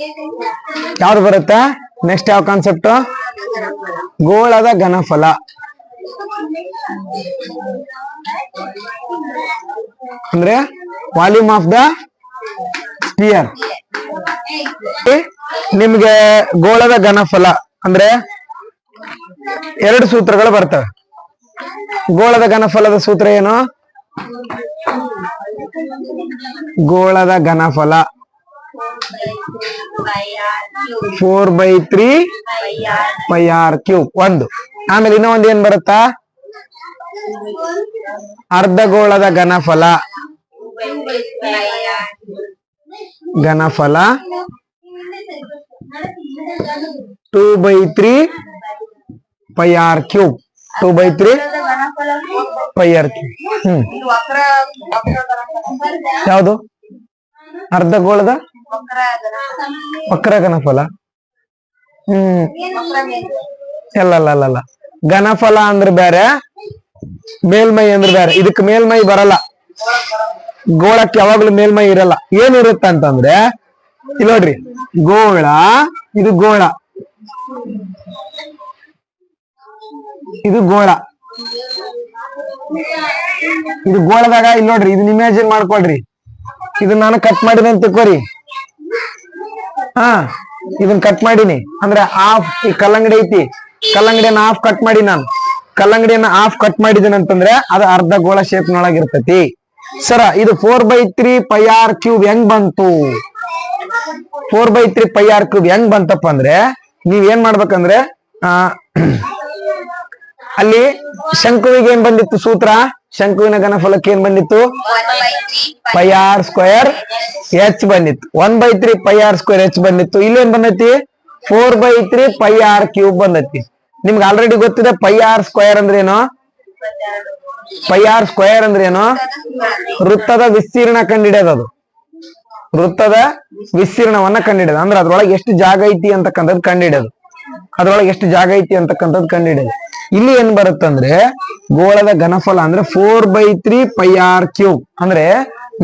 ಯಾವ್ದು ಬರುತ್ತಾ? ನೆಕ್ಸ್ಟ್ ಯಾವ ಕಾನ್ಸೆಪ್ಟ್ ಗೋಳದ ಘನಫಲ. ಅಂದ್ರೆ ವಾಲ್ಯೂಮ್ ಆಫ್ ದ ಸ್ಪಿಯರ್ ನಿಮ್ಗೆ ಗೋಳದ ಘನಫಲ ಅಂದ್ರೆ ಎರಡು ಸೂತ್ರಗಳು ಬರ್ತವೆ. ಗೋಳದ ಘನಫಲದ ಸೂತ್ರ ಏನು? ಗೋಳದ ಘನಫಲ. Four by three pi r cube ಒಂದು. ಆಮೇಲೆ ಇನ್ನೂ ಒಂದ್ ಏನ್ ಬರುತ್ತಾ? ಅರ್ಧಗೋಳದ ಘನಫಲ. ಘನಫಲ. Two by three pi r cube two by three pi r cube ಹ್ಮ್. ಯಾವುದು? ಅರ್ಧಗೋಳದ? ವಕ್ರ ಘನಫಲ ಹ್ಮ್. ಅಲ್ಲ ಘನಫಲ ಅಂದ್ರೆ ಬೇರೆ ಮೇಲ್ಮೈ ಅಂದ್ರೆ ಬೇರೆ ಇದಕ್ ಮೇಲ್ಮೈ ಬರಲ್ಲ. ಗೋಳಕ್ಕೆ ಯಾವಾಗ್ಲೂ ಮೇಲ್ಮೈ ಇರಲ್ಲ. ಏನಿರುತ್ತ ಅಂತಂದ್ರೆ, ಇಲ್ಲಿ ನೋಡ್ರಿ, ಗೋಳ, ಇದು ಗೋಳ. ಇದು ಗೋಳ. ಇದು ಗೋಳದಾಗ, ಇಲ್ಲಿ ನೋಡ್ರಿ, ಇದನ್ನ ಇಮ್ಯಾಜಿನ್ ಮಾಡ್ಕೊಳ್ರಿ. ಇದು ನಾನು ಕಟ್ ಮಾಡಿದೆ ಅಂತ ತಿಳ್ಕೊರಿ. ಹಾ ಇದನ್ನ ಕಟ್ ಮಾಡೀನಿ. ಅಂದ್ರೆ ಹಾಫ್ ಈ ಕಲ್ಲಂಗಡಿ ಐತಿ. ಕಲ್ಲಂಗಡಿಯನ್ನ ಹಾಫ್ ಕಟ್ ಮಾಡಿ ನಾನು. ಕಲ್ಲಂಗಡಿಯನ್ನ ಹಾಫ್ ಕಟ್ ಮಾಡಿದೀನಿ ಅಂತಂದ್ರೆ ಅದು ಅರ್ಧ ಗೋಳ ಶೇಪ್ ನೊಳಗ ಇರ್ತೈತಿ. ಸರ ಇದು four by three pi r cube ಹೆಂಗ್ ಬಂತು? Four by three pi r cube ಹೆಂಗ್ ಬಂತಪ್ಪ ಅಂದ್ರೆ, ನೀವ್ ಏನ್ ಮಾಡ್ಬೇಕಂದ್ರೆ ಅಲ್ಲಿ ಶಂಕುವಿಗೆ ಏನ್ ಬಂದಿತ್ತು ಸೂತ್ರ? ಶಂಕುವಿನ ಘನಫಲಕ್ಕೆ ಏನ್ ಬಂದಿತ್ತು? ಪೈ ಆರ್ ಸ್ಕ್ವೇರ್ ಎಚ್ ಬಂದಿತ್ತು. One by three pi r square h ಬಂದಿತ್ತು. ಇಲ್ಲೇನ್ ಬಂದೈತಿ? Four by three pi r cube ಬಂದೈತಿ. ನಿಮ್ಗೆ ಆಲ್ರೆಡಿ ಗೊತ್ತಿದೆ ಪೈ ಆರ್ ಸ್ಕ್ವೇರ್ ಅಂದ್ರೆ ಏನು ಪೈ ಆರ್ ಸ್ಕ್ವೇರ್ ಅಂದ್ರೆ ಏನು ವೃತ್ತದ ವಿಸ್ತೀರ್ಣ ಕಂಡಿಡಿಯೋದದು ವೃತ್ತದ ವಿಸ್ತೀರ್ಣವನ್ನ ಕಂಡಿಡಿಯೋದು. ಅಂದ್ರೆ ಅದ್ರೊಳಗೆ ಎಷ್ಟು ಜಾಗ ಐತಿ ಅಂತಕ್ಕಂಥದ್ದು ಕಂಡಿಡಿಯೋದು. ಅದ್ರೊಳಗೆ ಎಷ್ಟು ಜಾಗ ಐತಿ ಅಂತಕ್ಕಂಥದ್ದು ಕಂಡಿಡಿಯೋದು. ಇಲ್ಲಿ ಏನ್ ಬರುತ್ತಂದ್ರೆ ಗೋಳದ ಘನಫಲ ಅಂದ್ರೆ four by three pi r cube ಅಂದ್ರೆ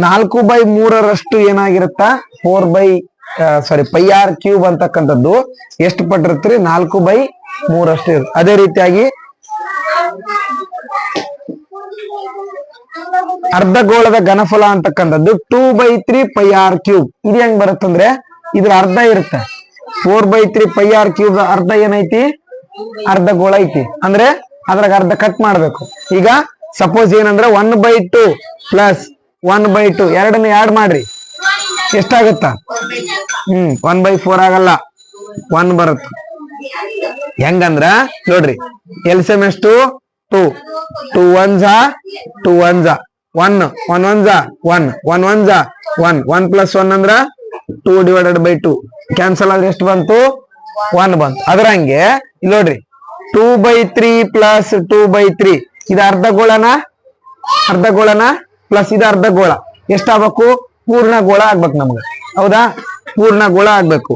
ನಾಲ್ಕು ಬೈ ಮೂರರಷ್ಟು ಏನಾಗಿರುತ್ತ? Four by sorry pi r cube ಅಂತಕ್ಕಂಥದ್ದು. ಎಷ್ಟು ಪಟ್ಟಿರುತ್ತೆ ನಾಲ್ಕು ಬೈ ಮೂರಷ್ಟು ಇರುತ್ತೆ. ಅದೇ ರೀತಿಯಾಗಿ ಅರ್ಧ ಗೋಳದ ಘನಫಲ ಅಂತಕ್ಕಂಥದ್ದು two by three pi r cube ಇದು ಹೆಂಗ್ ಬರುತ್ತಂದ್ರೆ ಇದ್ರ ಅರ್ಧ ಇರುತ್ತೆ. Four by three pi r cube ಅರ್ಧ ಏನೈತಿ? ಅರ್ಧ ಗೋಳ ಐತಿ. ಅಂದ್ರೆ ಅದ್ರಾಗ ಅರ್ಧ ಕಟ್ ಮಾಡ್ಬೇಕು. ಈಗ ಸಪೋಸ್ ಏನಂದ್ರೆ one by two plus one by two ಎರಡನ್ನ ಆಡ್ ಮಾಡ್ರಿ. ಎಷ್ಟಾಗುತ್ತ? ಹ್ಮ್ ಒನ್ ಬೈ ಫೋರ್ ಆಗಲ್ಲ. ಒನ್ ಬರುತ್ತ. ಹೆಂಗಂದ್ರ? ನೋಡ್ರಿ ಎಲ್ಸಿಎಂ ಎಷ್ಟು two two one two one one one one one one one one one plus one ಅಂದ್ರ two divided by two cancel ಆದ್ರೆ ಎಷ್ಟು ಬಂತು? ಒನ್ ಬಂತು ಅದ್ರಂಗೆ, ಇಲ್ಲಿ ನೋಡ್ರಿ. Two by three plus two by three ಇದು ಅರ್ಧ ಗೋಳನ? ಅರ್ಧ ಗೋಳನ? ಪ್ಲಸ್ ಇದು ಅರ್ಧ ಗೋಳ. ಎಷ್ಟಾಗಬೇಕು? ಪೂರ್ಣ ಗೋಳ ಆಗ್ಬೇಕು ನಮ್ಗೆ. ಹೌದಾ? ಪೂರ್ಣ ಗೋಳ ಆಗ್ಬೇಕು.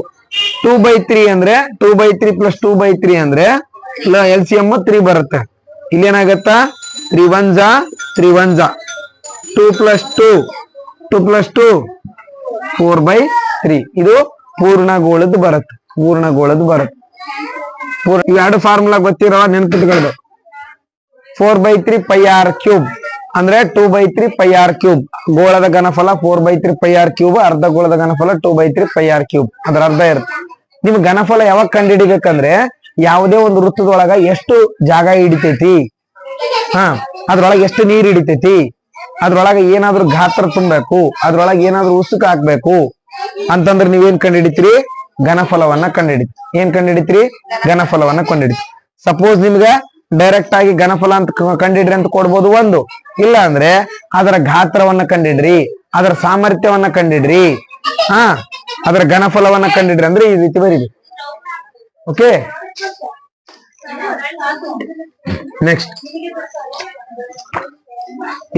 ಟೂ ಬೈ ತ್ರೀ ಅಂದ್ರೆ two by three plus two by three ಅಂದ್ರೆ ಎಲ್ ಸಿ ಎಂ ತ್ರೀ ಬರುತ್ತೆ. ಇಲ್ಲಿ ಏನಾಗತ್ತ ತ್ರೀ ಒನ್ ಜಾ ತ್ರೀ ಒನ್ ಜಾ two plus two two plus two four by three ಇದು ಪೂರ್ಣಗೋಳದ್ದು ಬರುತ್ತೆ. ಪೂರ್ಣಗೋಳದ್ದು ಬರುತ್ತೆ. ಪೂರ್ಣ ಎರಡು ಫಾರ್ಮುಲಾ ಗೊತ್ತಿರೋ ನೆನಪಿಟ್ಕೊಳ್ಳೋದು four by three pi r cube ಅಂದ್ರೆ two by three pi r cube ಗೋಳದ ಘನಫಲ four by three pi r cube ಅರ್ಧ ಗೋಳದ ಘನಫಲ two by three pi r cube ಅದ್ರ ಅರ್ಧ ಇರುತ್ತೆ. ನಿಮ್ ಘನಫಲ ಯಾವಾಗ ಕಂಡುಹಿಡಿಬೇಕಂದ್ರೆ ಯಾವುದೇ ಒಂದು ವೃತ್ತದೊಳಗ ಎಷ್ಟು ಜಾಗ ಹಿಡಿತೈತಿ? ಹಾ, ಅದ್ರೊಳಗ ಎಷ್ಟು ನೀರ್ ಹಿಡಿತೈತಿ? ಅದ್ರೊಳಗ ಏನಾದ್ರು ಗಾತ್ರ ತುಂಬಬೇಕು? ಅದ್ರೊಳಗ ಏನಾದ್ರು ಉಸುಕ ಹಾಕ್ಬೇಕು? ಅಂತಂದ್ರೆ ನೀವೇನ್ ಕಂಡುಹಿಡಿತೀರಿ? ಘನಫಲವನ್ನ ಕಂಡುಹಿಡಿತು ಏನ್ ಕಂಡುಹಿಡಿತ್ರಿ ಘನಫಲವನ್ನ ಕಂಡುಹಿಡಿತು ಸಪೋಸ್ ನಿಮ್ಗೆ ಡೈರೆಕ್ಟ್ ಆಗಿ ಘನಫಲ ಅಂತ ಕಂಡಿಡ್ರಿ ಅಂತ ಕೊಡ್ಬೋದು ಒಂದು. ಇಲ್ಲ ಅಂದ್ರೆ ಅದರ ಗಾತ್ರವನ್ನ ಕಂಡಿಡ್ರಿ, ಅದರ ಸಾಮರ್ಥ್ಯವನ್ನ ಕಂಡಿಡ್ರಿ. ಹಾ, ಅದರ ಘನಫಲವನ್ನ ಕಂಡಿಡ್ರಿ ಅಂದ್ರೆ ಈ ರೀತಿ ಬರೀರಿ. ಓಕೆ ನೆಕ್ಸ್ಟ್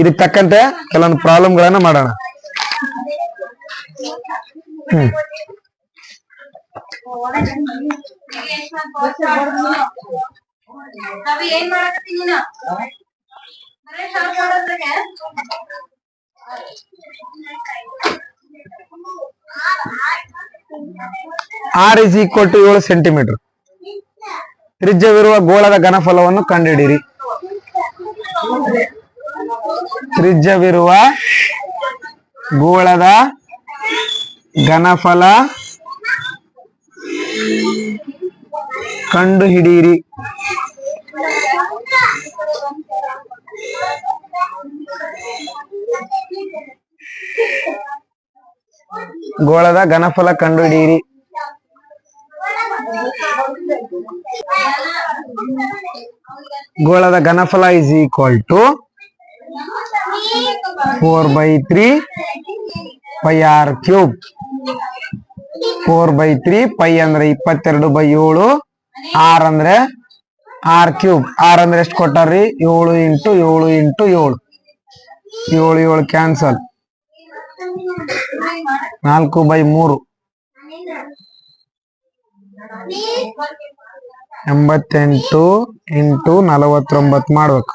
ಇದಕ್ಕೆ ತಕ್ಕಂತೆ ಕೆಲವೊಂದು ಪ್ರಾಬ್ಲಮ್ಗಳನ್ನ ಮಾಡೋಣ. ಹ್ಮ್. ರವಿ ಏನ್ ಮಾಡಕತ್ತಿ ನೀನು ಬರೇ ಶಾಪ್ ಮಾಡೋದ್ರಾಗೆ ಆರ್ ಇಸ್ ಈಕ್ವಲ್ ಟು ಏಳು ಸೆಂಟಿಮೀಟರ್ ತ್ರಿಜ್ಯವಿರುವ ಗೋಳದ ಘನಫಲವನ್ನು ಕಂಡುಹಿಡಿಯಿರಿ. ತ್ರಿಜ್ಯವಿರುವ ಗೋಳದ ಘನಫಲ ಕಂಡುಹಿಡಿಯಿರಿ. ಗೋಳದ ಘನಫಲ ಕಂಡುಹಿಡಿಯಿರಿ. ಗೋಳದ ಘನಫಲ is equal to four by three pi r cube four by three pi ಅಂದ್ರೆ ಇಪ್ಪತ್ತೆರಡು ಬೈ ಏಳು ಆರ್ ಅಂದ್ರೆ ಆರ್ ಕ್ಯೂಬ್. ಆರ್ ಅಂದ್ರೆ ಎಷ್ಟು ಕೊಟ್ಟಾರ್ರಿ? ಏಳು ಇಂಟು ಏಳು ಇಂಟು ಏಳು. ಏಳು ಏಳು ಕ್ಯಾನ್ಸಲ್. ನಾಲ್ಕು ಬೈ ಮೂರು. ಎಂಬತ್ತೆಂಟು ಇಂಟು ನಲವತ್ತೊಂಬತ್ತು ಮಾಡ್ಬೇಕು.